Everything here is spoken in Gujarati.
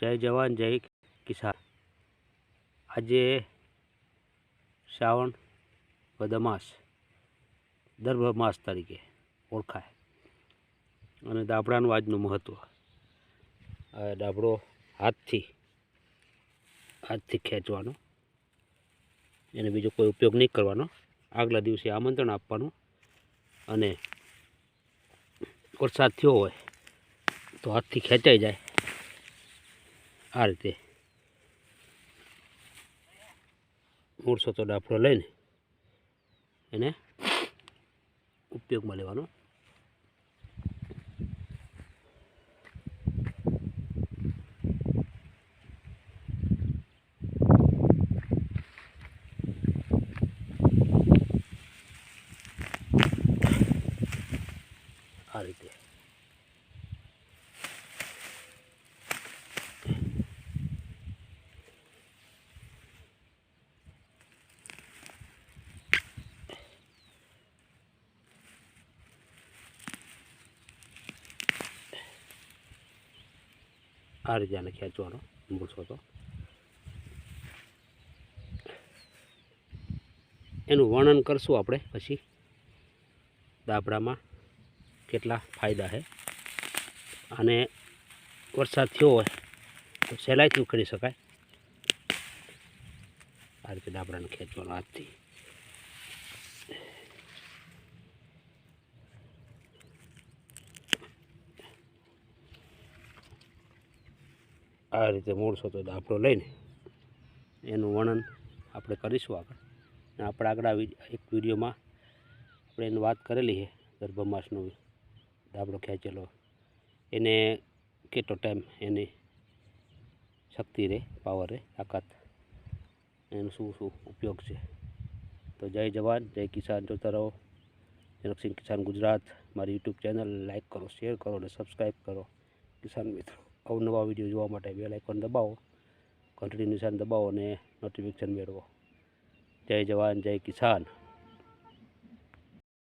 જય જવાન, જય કિસાન. આજે શ્રાવણ વદમાસ દર્ભ માસ તરીકે ઓળખાય. અને દાબડાનું આજનું મહત્ત્વ આ દાબડો હાથથી હાથથી ખેંચવાનો. એને બીજો કોઈ ઉપયોગ નહીં કરવાનો. આગલા દિવસે આમંત્રણ આપવાનું. અને વરસાદ થયો હોય તો હાથથી ખેંચાઈ જાય. આ રીતે. મૂળસો તો ડાફડો લઈને એને ઉપયોગમાં લેવાનો. આ રીતે. આ રીતે આને ખેંચવાનો મૂળસો તો એનું વર્ણન કરશું આપણે પછી. દાબડામાં કેટલા ફાયદા છે. અને વરસાદ થયો હોય તો સહેલાઈથી ઉખડી શકાય. આ રીતે દાબડાને ખેંચવાનો હાથથી. આ રીતે મૂળસો તો દાબડો લઈને એનું વર્ણન આપણે કરીશું આગળ. અને આપણે આગળ આવી એક વિડીયોમાં આપણે એની વાત કરેલી છે ગર્ભમાસનો દાબડો ખેંચેલો એને કેટલો ટાઈમ એની શક્તિ રહે પાવર રહે, તાકાત એનું શું શું ઉપયોગ છે. તો જય જવાન, જય કિસાન. જોતા રહો. જનકસિંહ કિસાન ગુજરાત. મારી યુટ્યુબ ચેનલ લાઈક કરો શેર કરો અને સબસ્ક્રાઈબ કરો. કિસાન મિત્રો. અવનવા વીડિયો જોવા માટે બેલ આઇકોન દબાવો. ઘંટડી નિશાન દબાવો અને નોટિફિકેશન મેળવો. જય જવાન, જય કિસાન.